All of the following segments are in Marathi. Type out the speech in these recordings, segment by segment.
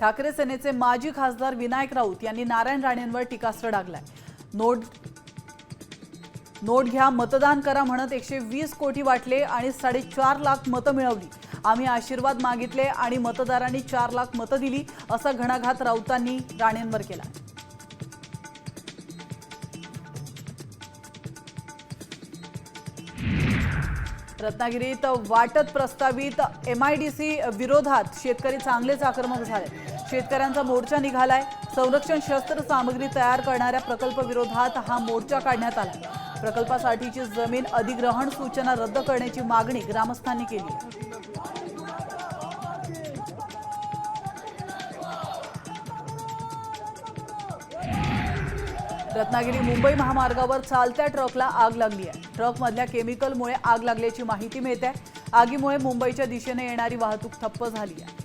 ठाकरे सेनेचे माजी खासदार विनायक राऊत यांनी नारायण राणेंवर टीकास्त्र डागलाय. नोट नोट घ्या मतदान करा म्हणत एकशे वीस कोटी वाटले आणि साडेचार लाख मतं मिळवली. आम्ही आशीर्वाद मागितले आणि मतदारांनी चार लाख मतं दिली असा घणाघात राऊतांनी राणेंवर केला रत्नागिरीत वाटत प्रस्तावित एम आय डी सी विरोधात शेतकरी चांगलेच आक्रमक झाले. शेतकऱ्यांचा मोर्चा निघालाय. संरक्षण शस्त्र सामग्री तयार करणाऱ्या प्रकल्प विरोधात हा मोर्चा काढण्यात आला प्रकल्पासाठीची जमीन अधिग्रहण सूचना रद्द करण्याची मागणी ग्रामस्थांनी केली रत्नागिरी मुंबई महामार्गावर चालत्या ट्रकला आग लागली आहे. ट्रकमधल्या केमिकलमुळे आग लागल्याची माहिती मिळते. आगीमुळे मुंबईच्या दिशेने येणारी वाहतूक ठप्प झाली आहे.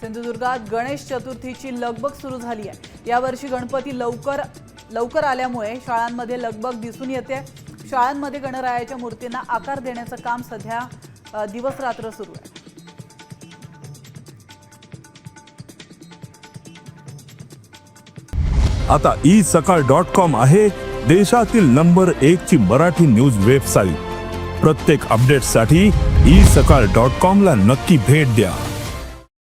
सिंधुदुर्गात गणेश चतुर्थीची लगबग सुरू झाली आहे. यावर्षी गणपती लवकर लवकर आल्यामुळे शाळांमध्ये लगबग दिसून येते. शाळांमध्ये गणरायाच्या मूर्तींना आकार देण्याचं काम सध्या दिवस रात्र सुरू आहे. आता ई सकाळ डॉट कॉम आहे देशातील नंबर एक ची मराठी न्यूज वेबसाईट. प्रत्येक अपडेटसाठी ई सकाळ डॉट कॉम ला नक्की भेट द्या.